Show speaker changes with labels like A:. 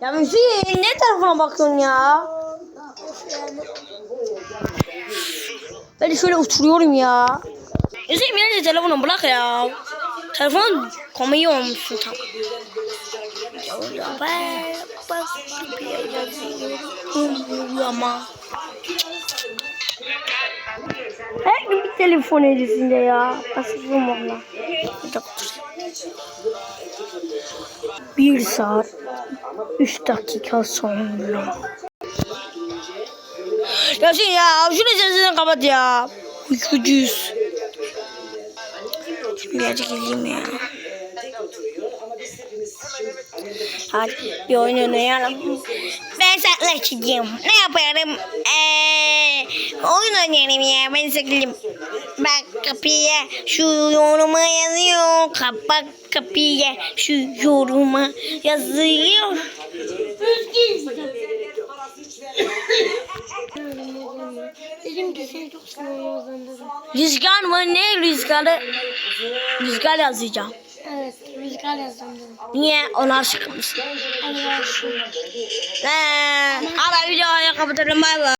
A: Ya Hüseyin ne tarafına bakıyorsun ya? Ben de şöyle oturuyorum ya. Hüseyin bence telefonu bırak ya. Telefon komedi olmuşsun tam. Ama. Her gün bir telefon elisinde ya. Asılım valla. Bir dakika. Bir saat. Üç dakika sonra. Yasin ya şunu sesini kapat ya. Uykucuyuz. Şimdi gerçek gideyim ya. Hadi bir oyun oynayalım. Ben saklaşacağım. Ne yaparım? Ee, oyun oynayalım ya. Ben saklayayım. Bak kapıya şu yoruma yazıyor. Kapak kapıya şu yoruma yazıyor.
B: Dedim ki seni çok
A: Rüzgar mı? Ne rüzgarı? Rüzgar yazacağım.
B: Evet, rüzgar yazdım.
A: Niye? Ona aşık mısın?
B: Hadi başlayalım.
A: Ee, ara videoyu kapatalım. Bay bay.